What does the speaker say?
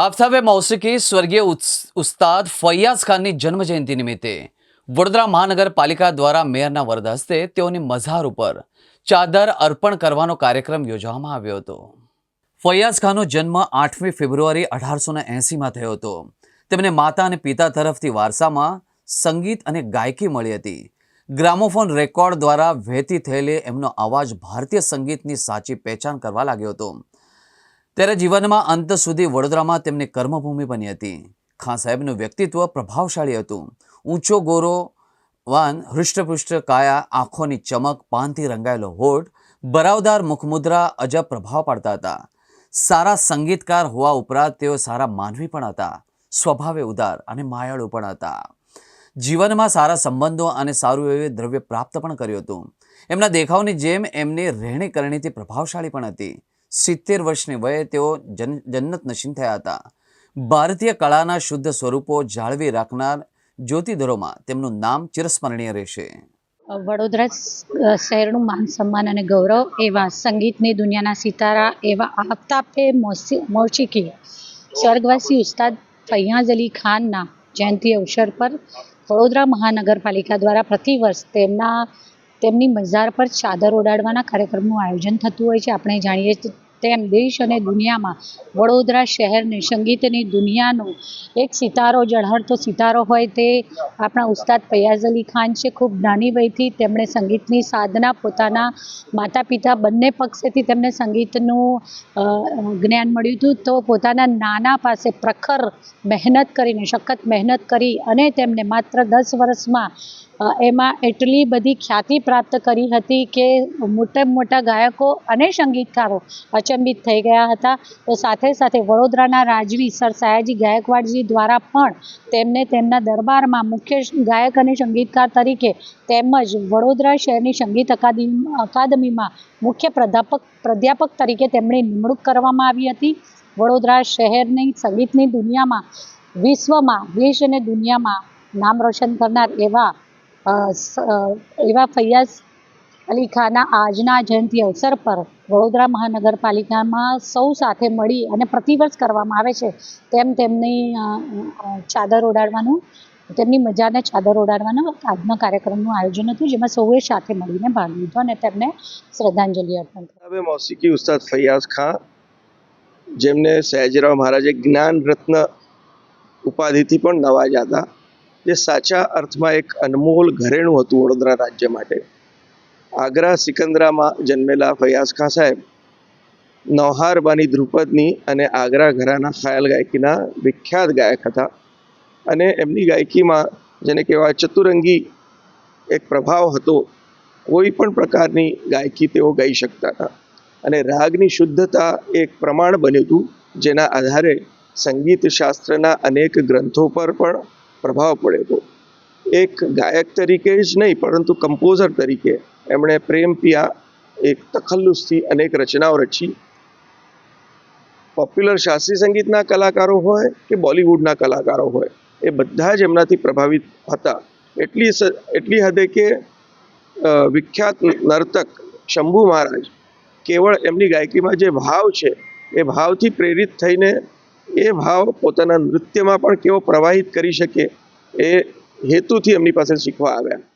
આફતાબે મૌસિકી સ્વર્ગીય ઉસ- ઉસ્તાદ ફૈયાઝ ખાનની જન્મજયંતિ નિમિત્તે વડોદરા મહાનગરપાલિકા દ્વારા મેયરના વરદ હસ્તે તેઓની મઝાર ઉપર ચાદર અર્પણ કરવાનો કાર્યક્રમ યોજવામાં આવ્યો હતો. ફૈયાઝ ખાનનો જન્મ આઠમી ફેબ્રુઆરી અઢારસો ને એંસીમાં થયો હતો. તેમને માતા અને પિતા તરફથી વારસામાં સંગીત અને ગાયકી મળી હતી. ગ્રામોફોન રેકોર્ડ દ્વારા વહેતી થયેલી એમનો અવાજ ભારતીય સંગીતની સાચી પહેચાન કરવા લાગ્યો હતો. ત્યારે જીવનમાં અંત સુધી વડોદરામાં તેમની કર્મભૂમિ બની હતી. ખાન સાહેબનું વ્યક્તિત્વ પ્રભાવશાળી હતું. ઊંચો ગોરો, વાન, હૃષ્ટપુષ્ટ કાયા, આંખોની ચમક, પાનથી રંગાયેલો હોઠ, બરાવદાર મુખમુદ્રા અજબ પ્રભાવ પાડતા હતા. સારા સંગીતકાર હોવા ઉપરાંત તેઓ સારા માનવી પણ હતા. સ્વભાવે ઉદાર અને માયાળુ પણ હતા. જીવનમાં સારા સંબંધો અને સારું એવું દ્રવ્ય પ્રાપ્ત પણ કર્યું હતું. એમના દેખાવની જેમ એમની રહેણી કરણીથી પ્રભાવશાળી પણ હતી. સિત્તેર વર્ષની વયે તેઓ જન, જન્નત નશીન થયા હતા. ભારતીય કળાના શુદ્ધ સ્વરૂપો જાળવી રાખનાર જ્યોતિધરોમાં તેમનું નામ ચિરસ્મરણીય રહેશે. વડોદરા શહેરનું માન સન્માન અને ગૌરવ એવા સંગીતની દુનિયાના સિતારા એવા આફતાબે મોસી સ્વર્ગવાસી ઉસ્તાદ ફૈયાઝ અલી ખાનના જયંતિ અવસર પર વડોદરા મહાનગરપાલિકા દ્વારા પ્રતિવર્ષ તેમના, તેમની મઝાર પર ચાદર ઓડાડવાના કાર્યક્રમનું આયોજન થતું હોય છે. આપણે જાણીએ તેમ દેશ અને દુનિયામાં વડોદરા શહેરને સંગીતની દુનિયાનો એક સિતારો ઝળહળતો સિતારો હોય તે આપણા ઉસ્તાદ ફૈયાઝ અલી ખાન છે, ખૂબ નાની વયથી તેમણે સંગીતની સાધના પોતાના માતા પિતા બંને પક્ષેથી તેમને સંગીતનું જ્ઞાન મળ્યું હતું. તો પોતાના નાના પાસે પ્રખર મહેનત કરીને, સખત મહેનત કરી અને તેમને માત્ર દસ વર્ષમાં એમાં એટલી બધી ખ્યાતિ પ્રાપ્ત કરી હતી કે મોટા મોટા ગાયકો અને સંગીતકારો અચંબિત થઈ ગયા હતા. તો સાથે સાથે વડોદરાના રાજવી સર સયાજી ગાયકવાડજી દ્વારા પણ તેમને તેમના દરબારમાં મુખ્ય ગાયક અને સંગીતકાર તરીકે તેમજ વડોદરા શહેરની સંગીત અકાદમી, અકાદમીમાં મુખ્ય પ્રાધ્યાપક પ્રાધ્યાપક તરીકે તેમની નિમણૂક કરવામાં આવી હતી. વડોદરા શહેરની સંગીતની દુનિયામાં વિશ્વમાં, દેશ અને દુનિયામાં નામ રોશન કરનાર એવા એવા ફૈયાઝ અલી ખાનના આજના જયંતિ અવસર પર વડોદરા મહાનગરપાલિકામાં સૌ સાથે મળી અને પ્રતિવર્ષ કરવામાં આવે છે. તેમ તેમની ચાદર ઓડાડવાનું તેમની મજાને ચાદર ઓઢાડવાનો આજનો કાર્યક્રમનું આયોજન હતું, જેમાં સૌએ સાથે મળીને ભાગ લીધો અને તેમને શ્રદ્ધાંજલિ અર્પણ કરી. મૌસિકી ઉસ્તાદ ફૈયાઝ ખાન, જેમને સયાજીરાવ મહારાજે જ્ઞાન રત્ન ઉપાધિથી પણ નવાજ્યા હતા. જે સાચા અર્થમાં એક અનમોલ ઘરેણું હતું વડોદરા રાજ્ય માટે. આગ્રા, સિકંદરામાં જન્મેલા ફૈયાઝ ખાં સાહેબ નૌહારબાની ધ્રુપદની અને આગ્રા ઘરાના ખ્યાલ ગાયકીના વિખ્યાત ગાયક હતા. અને એમની ગાયકીમાં, જેને કહેવાય ચતુરંગી, એક પ્રભાવ હતો, કોઈ પણ પ્રકારની ગાયકી તેઓ ગાઈ શકતા હતા. અને રાગની શુદ્ધતા એક પ્રમાણ બન્યું હતું, જેના આધારે સંગીત શાસ્ત્રના અનેક ગ્રંથો પર પણ પ્રભાવ પડ્યો હતો એક ગાયક તરીકે જ નહીં, પરંતુ કમ્પોઝર તરીકે એમણે પ્રેમ પિયા એક તખલ્લુસથી અનેક રચનાઓ રચી. પોપ્યુલર શાસ્ત્રીય સંગીતના કલાકારો હોય કે બોલિવૂડના કલાકારો હોય, એ બધા જ એમનાથી પ્રભાવિત હતા. એટલી એટલી હદે કે વિખ્યાત નર્તક શંભુ મહારાજ કેવળ એમની ગાયકીમાં જે ભાવ છે, એ ભાવથી પ્રેરિત થઈને એ ભાવ પોતાના નૃત્યમાં પણ કેવો પ્રવાહિત કરી શકે એ હેતુથી એમની પાસે શીખવા આવ્યા.